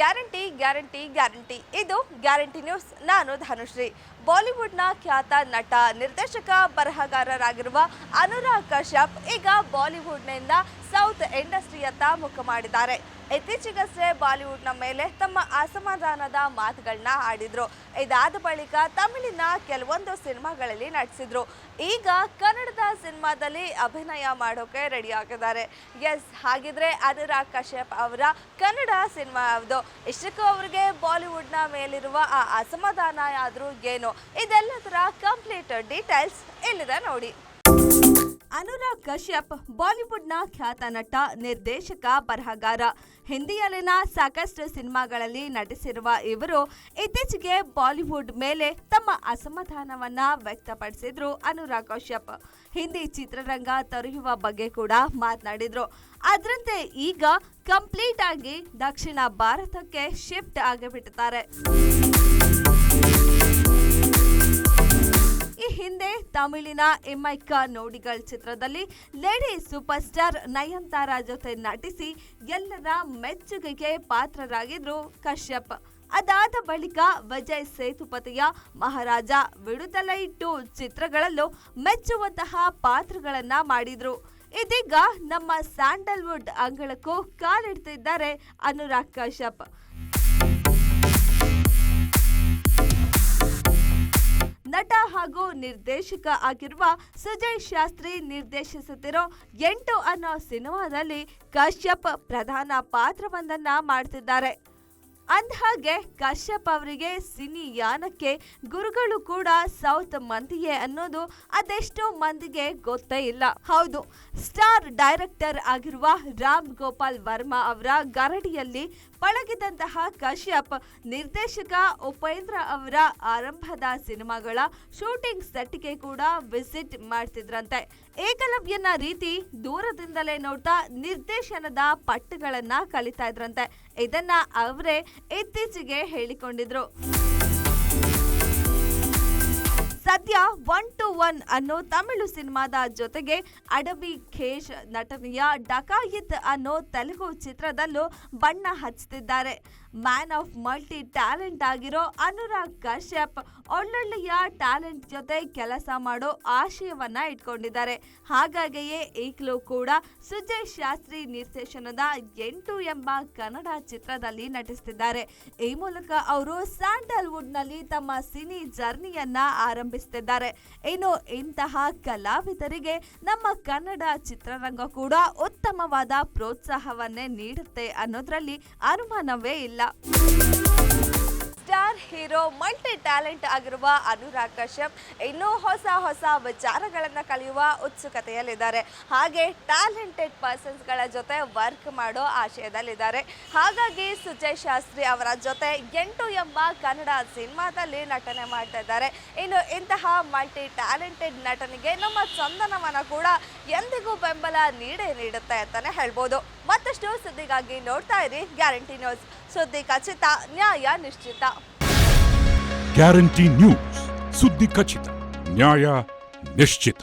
Guarantee guarantee guarantee. ಇದು guarantee news. ನಾನು ಧನುಶ್ರೀ. ಬಾಲಿವುಡ್ನ ಖ್ಯಾತ ನಟ ನಿರ್ದೇಶಕ ಬರಹಗಾರರಾಗಿರುವ ಅನುರಾಗ್ ಕಶ್ಯಪ್ ಈಗ ಬಾಲಿವುಡ್ನಿಂದ ಸೌತ್ ಇಂಡಸ್ಟ್ರಿಯತ್ತ ಮುಖ ಮಾಡಿದ್ದಾರೆ. ಇತ್ತೀಚೆಗಷ್ಟೇ ಬಾಲಿವುಡ್ನ ಮೇಲೆ ತಮ್ಮ ಅಸಮಾಧಾನದ ಮಾತುಗಳನ್ನ ಆಡಿದ್ರು. ಇದಾದ ಬಳಿಕ ತಮಿಳಿನ ಕೆಲವೊಂದು ಸಿನಿಮಾಗಳಲ್ಲಿ ನಟಿಸಿದ್ರು. ಈಗ ಕನ್ನಡದ ಸಿನಿಮಾದಲ್ಲಿ ಅಭಿನಯ ಮಾಡೋಕೆ ರೆಡಿ ಆಗಿದ್ದಾರೆ. ಎಸ್ ಹಾಗಿದ್ರೆ ಅನುರಾಗ್ ಕಶ್ಯಪ್ ಅವರ ಕನ್ನಡ ಸಿನಿಮಾ ಯಾವುದು? ಇಷ್ಟಕ್ಕೂ ಅವರಿಗೆ ಬಾಲಿವುಡ್ನ ಮೇಲಿರುವ ಆ ಅಸಮಾಧಾನ ಆದರೂ ಏನು? ಇದೆಲ್ಲದರ ಕಂಪ್ಲೀಟ್ ಡೀಟೇಲ್ಸ್ ಇಲ್ಲಿದೆ ನೋಡಿ. ಅನುರಾಗ್ ಕಶ್ಯಪ್, ಬಾಲಿವುಡ್ನ ಖ್ಯಾತ ನಟ, ನಿರ್ದೇಶಕ ಬರಹಗಾರ. ಹಿಂದಿಯಲ್ಲಿನ ಸಾಕಷ್ಟು ಸಿನಿಮಾಗಳಲ್ಲಿ ನಟಿಸಿರುವ ಇವರು ಇತ್ತೀಚೆಗೆ ಬಾಲಿವುಡ್ ಮೇಲೆ ತಮ್ಮ ಅಸಮಾಧಾನವನ್ನ ವ್ಯಕ್ತಪಡಿಸಿದ್ರು ಅನುರಾಗ್ ಕಶ್ಯಪ್. ಹಿಂದಿ ಚಿತ್ರರಂಗ ತೊರೆಯುವ ಬಗ್ಗೆ ಕೂಡ ಮಾತನಾಡಿದ್ರು. ಅದರಂತೆ ಈಗ ಕಂಪ್ಲೀಟ್ ಆಗಿ ದಕ್ಷಿಣ ಭಾರತಕ್ಕೆ ಶಿಫ್ಟ್ ಆಗಿಬಿಟ್ಟಿದ್ದಾರೆ. ತಮಿಳಿನ ಎಮ್ಮೈಕ ನೋಡಿಗಳ್ ಚಿತ್ರದಲ್ಲಿ ಲೇಡಿ ಸೂಪರ್ ಸ್ಟಾರ್ ನಯನ್ತಾರಾ ಜೊತೆ ನಟಿಸಿ ಎಲ್ಲರ ಮೆಚ್ಚುಗೆಗೆ ಪಾತ್ರರಾಗಿದ್ರು ಕಶ್ಯಪ್. ಅದಾದ ಬಳಿಕ ವಿಜಯ್ ಸೇತುಪತಿಯ ಮಹಾರಾಜ ವಿಡುದಲೈ ಟು ಚಿತ್ರಗಳಲ್ಲೂ ಮೆಚ್ಚುವಂತಹ ಪಾತ್ರಗಳನ್ನ ಮಾಡಿದ್ರು. ಇದೀಗ ನಮ್ಮ ಸ್ಯಾಂಡಲ್ವುಡ್ ಅಂಗಳಕ್ಕೂ ಕಾಲಿಡ್ತಿದ್ದಾರೆ ಅನುರಾಗ್ ಕಶ್ಯಪ್. ಹಾಗೂ ನಿರ್ದೇಶಕ ಆಗಿರುವ ಸುಜಯ್ ಶಾಸ್ತ್ರಿ ನಿರ್ದೇಶಿಸುತ್ತಿರೋ ಎಂಟು ಅನ್ನೋ ಸಿನಿಮಾದಲ್ಲಿ ಕಶ್ಯಪ್ ಪ್ರಧಾನ ಪಾತ್ರವೊಂದನ್ನ ಮಾಡ್ತಿದ್ದಾರೆ. ಅಂದಹಾಗೆ ಕಶ್ಯಪ್ ಅವರಿಗೆ ಸಿನಿ ಯಾನಕ್ಕೆ ಗುರುಗಳು ಕೂಡ ಸೌತ್ ಮಂದಿಯೇ ಅನ್ನೋದು ಅದೆಷ್ಟೋ ಮಂದಿಗೆ ಗೊತ್ತೇ ಇಲ್ಲ. ಹೌದು, ಸ್ಟಾರ್ ಡೈರೆಕ್ಟರ್ ಆಗಿರುವ ರಾಮ್ ಗೋಪಾಲ್ ವರ್ಮಾ ಅವರ ಗರಡಿಯಲ್ಲಿ ಪಳಗಿದಂತಹ ಕಶ್ಯಪ್, ನಿರ್ದೇಶಕ ಉಪೇಂದ್ರ ಅವರ ಆರಂಭದ ಸಿನಿಮಾಗಳ ಶೂಟಿಂಗ್ ಸೆಟ್ಗೆ ಕೂಡ ವಿಸಿಟ್ ಮಾಡ್ತಿದ್ರಂತೆ. ಏಕಲವ್ಯನ ರೀತಿ ದೂರದಿಂದಲೇ ನೋಡ್ತಾ ನಿರ್ದೇಶನದ ಪಟ್ಟುಗಳನ್ನ ಕಲಿತಾ ಇದ್ರಂತೆ. ಇದನ್ನ ಅವರೇ ಇತ್ತೀಚೆಗೆ ಹೇಳಿಕೊಂಡಿದ್ರು. ಸದ್ಯ ಒನ್ ಟು ಒನ್ ಅನ್ನೋ ತಮಿಳು ಸಿನಿಮಾದ ಜೊತೆಗೆ ಅಡವಿ ಖೇಶ್ ನಟನೆಯ ಡಕಾಯಿತ್ ಅನ್ನೋ ತೆಲುಗು ಚಿತ್ರದಲ್ಲೂ ಬಣ್ಣ ಹಚ್ಚುತ್ತಿದ್ದಾರೆ ಮ್ಯಾನ್ ಆಫ್ ಮಲ್ಟಿ ಟ್ಯಾಲೆಂಟ್ ಆಗಿರೋ ಅನುರಾಗ್ ಕಶ್ಯಪ್ ಒಳ್ಳೊಳ್ಳೆಯ ಟ್ಯಾಲೆಂಟ್ ಜೊತೆ ಕೆಲಸ ಮಾಡೋ ಆಶಯವನ್ನ ಇಟ್ಕೊಂಡಿದ್ದಾರೆ. ಹಾಗಾಗಿಯೇ ಈಗಲೂ ಕೂಡ ಸುಜಯ್ ಶಾಸ್ತ್ರಿ ನಿರ್ದೇಶನದ ಎಂಟು ಎಂಬ ಕನ್ನಡ ಚಿತ್ರದಲ್ಲಿ ನಟಿಸ್ತಿದ್ದಾರೆ. ಈ ಮೂಲಕ ಅವರು ಸ್ಯಾಂಡಲ್ವುಡ್ನಲ್ಲಿ ತಮ್ಮ ಸಿನಿ ಜರ್ನಿಯನ್ನ ಆರಂಭಿಸ್ತಿದ್ದಾರೆ ಇನ್ನು ಇಂತಹ ಕಲಾವಿದರಿಗೆ ನಮ್ಮ ಕನ್ನಡ ಚಿತ್ರರಂಗ ಕೂಡ ಉತ್ತಮವಾದ ಪ್ರೋತ್ಸಾಹವನ್ನೇ ನೀಡುತ್ತೆ ಅನ್ನೋದ್ರಲ್ಲಿ ಅನುಮಾನವೇ ಇಲ್ಲ. ಸ್ಟಾರ್ ಹೀರೋ, ಮಲ್ಟಿ ಟ್ಯಾಲೆಂಟ್ ಆಗಿರುವ ಅನುರಾಗ್ ಕಶ್ಯಪ್ ಇನ್ನೂ ಹೊಸ ಹೊಸ ವಿಚಾರಗಳನ್ನು ಕಲಿಯುವ ಉತ್ಸುಕತೆಯಲ್ಲಿದ್ದಾರೆ. ಹಾಗೆ ಟ್ಯಾಲೆಂಟೆಡ್ ಪರ್ಸನ್ಸ್ಗಳ ಜೊತೆ ವರ್ಕ್ ಮಾಡೋ ಆಶಯದಲ್ಲಿದ್ದಾರೆ. ಹಾಗಾಗಿ ಸುಜಯ್ ಶಾಸ್ತ್ರಿ ಅವರ ಜೊತೆ ಎಂಟು ಎಂಬ ಕನ್ನಡ ಸಿನಿಮಾದಲ್ಲಿ ನಟನೆ ಮಾಡ್ತಾ ಇದ್ದಾರೆ ಇನ್ನು ಇಂತಹ ಮಲ್ಟಿ ಟ್ಯಾಲೆಂಟೆಡ್ ನಟನಿಗೆ ನಮ್ಮ ಚಂದನವನ ಕೂಡ ಎಂದಿಗೂ ಬೆಂಬಲ ನೀಡೇ ನೀಡುತ್ತೆ ಅಂತಾನೆ ಹೇಳ್ಬೋದು. ಮತ್ತಷ್ಟು ಸುದ್ದಿಗಾಗಿ ನೋಡ್ತಾ ಇರಿ ಗ್ಯಾರಂಟಿ ನ್ಯೂಸ್. ಸುದ್ದಿ ಖಚಿತ ನ್ಯಾಯ ನಿಶ್ಚಿತ ಗ್ಯಾರಂಟಿ ನ್ಯೂಸ್ ಸುದ್ದಿ ಖಚಿತ ನ್ಯಾಯ ನಿಶ್ಚಿತ